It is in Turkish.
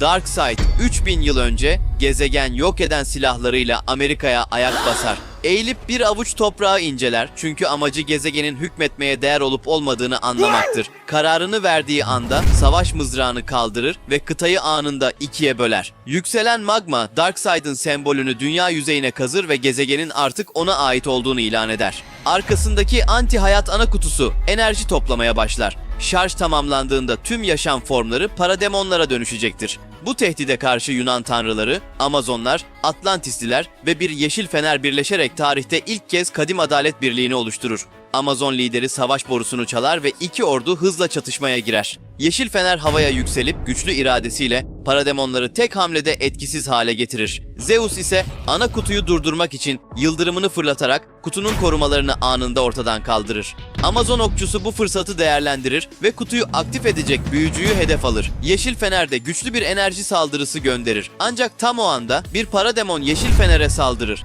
Darkseid 3000 yıl önce gezegen yok eden silahlarıyla Amerika'ya ayak basar. Eğilip bir avuç toprağı inceler çünkü amacı gezegenin hükmetmeye değer olup olmadığını anlamaktır. Kararını verdiği anda savaş mızrağını kaldırır ve kıtayı anında ikiye böler. Yükselen magma Darkseid'in sembolünü dünya yüzeyine kazır ve gezegenin artık ona ait olduğunu ilan eder. Arkasındaki anti hayat ana kutusu enerji toplamaya başlar. Şarj tamamlandığında tüm yaşam formları parademonlara dönüşecektir. Bu tehdide karşı Yunan tanrıları, Amazonlar, Atlantisliler ve bir yeşil fener birleşerek tarihte ilk kez kadim adalet birliğini oluşturur. Amazon lideri savaş borusunu çalar ve iki ordu hızla çatışmaya girer. Yeşil fener havaya yükselip güçlü iradesiyle parademonları tek hamlede etkisiz hale getirir. Zeus ise ana kutuyu durdurmak için yıldırımını fırlatarak kutunun korumalarını anında ortadan kaldırır. Amazon okçusu bu fırsatı değerlendirir ve kutuyu aktif edecek büyücüyü hedef alır. Yeşil fener de güçlü bir enerji saldırısı gönderir. Ancak tam o anda bir parademon yeşil fenere saldırır.